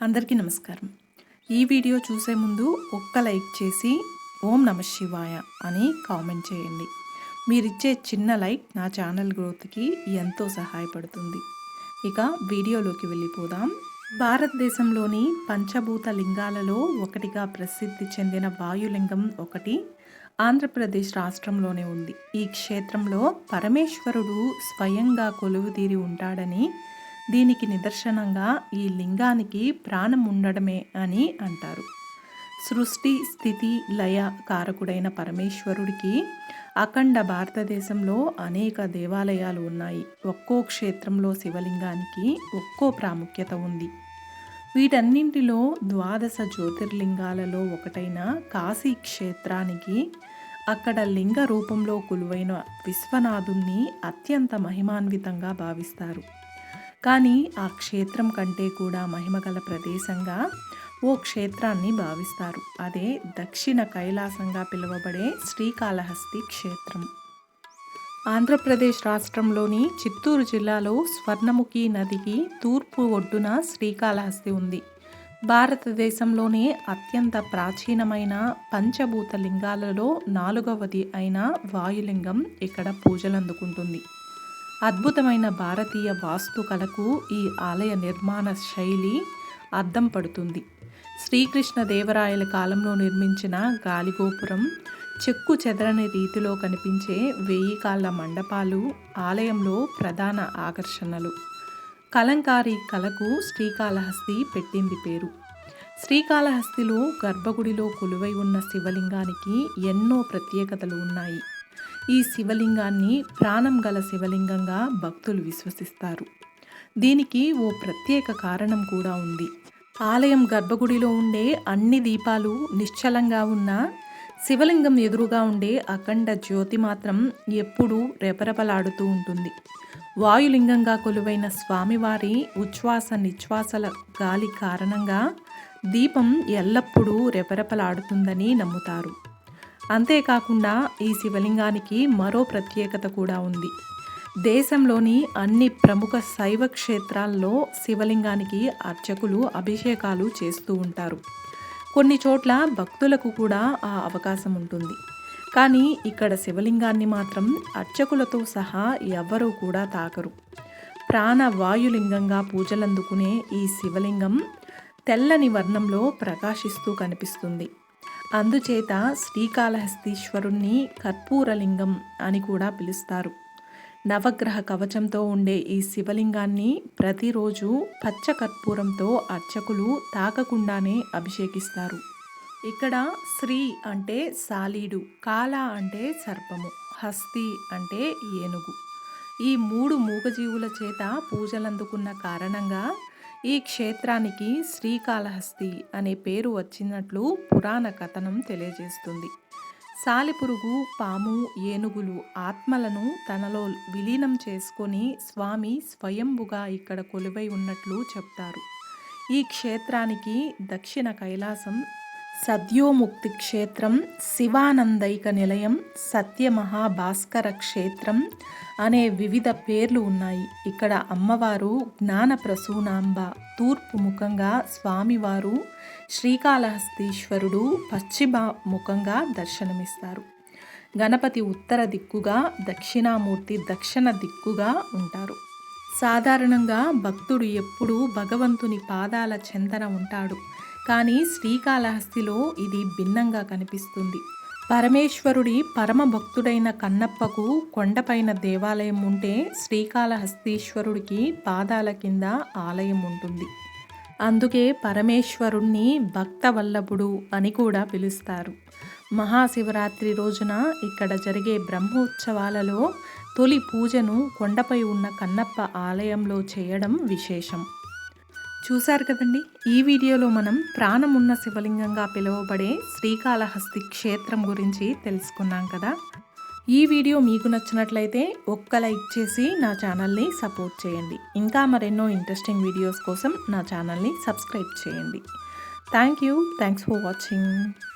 అందరికీ నమస్కారం. ఈ వీడియో చూసే ముందు ఒక్క లైక్ చేసి ఓం నమ శివాయ అని కామెంట్ చేయండి. మీరిచ్చే చిన్న లైక్ నా ఛానల్ గ్రోత్కి ఎంతో సహాయపడుతుంది. ఇక వీడియోలోకి వెళ్ళిపోదాం. భారతదేశంలోని పంచభూత లింగాలలో ఒకటిగా ప్రసిద్ధి చెందిన వాయులింగం ఒకటి ఆంధ్రప్రదేశ్ రాష్ట్రంలోనే ఉంది. ఈ క్షేత్రంలో పరమేశ్వరుడు స్వయంగా కొలువుతీరి ఉంటాడని దీనికి నిదర్శనంగా ఈ లింగానికి ప్రాణం ఉండడమే అని అంటారు. సృష్టి స్థితి లయ కారకుడైన పరమేశ్వరుడికి అఖండ భారతదేశంలో అనేక దేవాలయాలు ఉన్నాయి. ఒక్కో క్షేత్రంలో శివలింగానికి ఒక్కో ప్రాముఖ్యత ఉంది. వీటన్నింటిలో ద్వాదశ జ్యోతిర్లింగాలలో ఒకటైన కాశీ క్షేత్రానికి అక్కడ లింగ రూపంలో కొలువైన విశ్వనాథుణ్ణి అత్యంత మహిమాన్వితంగా భావిస్తారు. కానీ ఆ క్షేత్రం కంటే కూడా మహిమగల ప్రదేశంగా ఓ క్షేత్రాన్ని భావిస్తారు. అదే దక్షిణ కైలాసంగా పిలువబడే శ్రీకాళహస్తి క్షేత్రం. ఆంధ్రప్రదేశ్ రాష్ట్రంలోని చిత్తూరు జిల్లాలో స్వర్ణముఖి నదికి తూర్పు ఒడ్డున శ్రీకాళహస్తి ఉంది. భారతదేశంలోనే అత్యంత ప్రాచీనమైన పంచభూత లింగాలలో నాలుగవది అయిన వాయులింగం ఇక్కడ పూజలందుకుంటుంది. అద్భుతమైన భారతీయ వాస్తుకలకు ఈ ఆలయ నిర్మాణ శైలి అద్దం పడుతుంది. శ్రీకృష్ణదేవరాయల కాలంలో నిర్మించిన గాలిగోపురం చెక్కు చెదరని రీతిలో కనిపించే వెయ్యి కాళ్ళ మండపాలు ఆలయంలో ప్రధాన ఆకర్షణలు. కలంకారీ కళకు శ్రీకాళహస్తి పెట్టింది పేరు. శ్రీకాళహస్తిలో గర్భగుడిలో కొలువై ఉన్న శివలింగానికి ఎన్నో ప్రత్యేకతలు ఉన్నాయి. ఈ శివలింగాన్ని ప్రాణం గల శివలింగంగా భక్తులు విశ్వసిస్తారు. దీనికి ఓ ప్రత్యేక కారణం కూడా ఉంది. ఆలయం గర్భగుడిలో ఉండే అన్ని దీపాలు నిశ్చలంగా ఉన్న శివలింగం ఎదురుగా ఉండే అఖండ జ్యోతి మాత్రం ఎప్పుడూ రెపరెపలాడుతూ ఉంటుంది. వాయులింగంగా కొలువైన స్వామివారి ఉచ్ఛ్వాస నిశ్వాసల గాలి కారణంగా దీపం ఎల్లప్పుడూ రెపరెపలాడుతుందని నమ్ముతారు. అంతేకాకుండా ఈ శివలింగానికి మరో ప్రత్యేకత కూడా ఉంది. దేశంలోని అన్ని ప్రముఖ శైవ క్షేత్రాల్లో శివలింగానికి అర్చకులు అభిషేకాలు చేస్తూ ఉంటారు. కొన్ని చోట్ల భక్తులకు కూడా ఆ అవకాశం ఉంటుంది. కానీ ఇక్కడ శివలింగాన్ని మాత్రం అర్చకులతో సహా ఎవ్వరూ కూడా తాకరు. ప్రాణవాయులింగంగా పూజలందుకునే ఈ శివలింగం తెల్లని వర్ణంలో ప్రకాశిస్తూ కనిపిస్తుంది. అందుచేత శ్రీకాళహస్తీశ్వరుణ్ణి కర్పూరలింగం అని కూడా పిలుస్తారు. నవగ్రహ కవచంతో ఉండే ఈ శివలింగాన్ని ప్రతిరోజు పచ్చ కర్పూరంతో అర్చకులు తాకకుండానే అభిషేకిస్తారు. ఇక్కడ శ్రీ అంటే సాలీడు కాల అంటే సర్పము హస్తి అంటే ఏనుగు. ఈ మూడు మూగజీవుల చేత పూజలందుకున్న కారణంగా ఈ క్షేత్రానికి శ్రీకాళహస్తి అనే పేరు వచ్చినట్లు పురాణ కథనం తెలియజేస్తుంది. సాలిపురుగు పాము ఏనుగులు ఆత్మలను తనలో విలీనం చేసుకొని స్వామి స్వయంభుగా ఇక్కడ కొలువై ఉన్నట్లు చెప్తారు. ఈ క్షేత్రానికి దక్షిణ కైలాసం సద్యోముక్తి క్షేత్రం శివానందైక నిలయం సత్యమహాభాస్కర క్షేత్రం అనే వివిధ పేర్లు ఉన్నాయి. ఇక్కడ అమ్మవారు జ్ఞాన ప్రసూనాంబ తూర్పు ముఖంగా స్వామివారు శ్రీకాళహస్తీశ్వరుడు పశ్చిమ ముఖంగా దర్శనమిస్తారు. గణపతి ఉత్తర దిక్కుగా దక్షిణామూర్తి దక్షిణ దిక్కుగా ఉంటారు. సాధారణంగా భక్తుడు ఎప్పుడూ భగవంతుని పాదాల చెందన ఉంటాడు. కానీ శ్రీకాళహస్తిలో ఇది భిన్నంగా కనిపిస్తుంది. పరమేశ్వరుడి పరమ భక్తుడైన కన్నప్పకు కొండపైన దేవాలయం ఉంటే శ్రీకాళహస్తీశ్వరుడికి పాదాల కింద ఆలయం ఉంటుంది. అందుకే పరమేశ్వరుణ్ణి భక్తవల్లభుడు అని కూడా పిలుస్తారు. మహాశివరాత్రి రోజున ఇక్కడ జరిగే బ్రహ్మోత్సవాలలో తొలి పూజను కొండపై ఉన్న కన్నప్ప ఆలయంలో చేయడం విశేషం. చూశారు కదండి? ఈ వీడియోలో మనం ప్రాణం ఉన్న శివలింగంగా పిలువబడే శ్రీకాళహస్తి క్షేత్రం గురించి తెలుసుకున్నాం కదా? ఈ వీడియో మీకు నచ్చినట్లయితే ఒక్క లైక్ చేసి నా ఛానల్ని సపోర్ట్ చేయండి. ఇంకా మరెన్నో ఇంట్రెస్టింగ్ వీడియోస్ కోసం నా ఛానల్ని సబ్స్క్రైబ్ చేయండి. Thank you. Thanks for watching.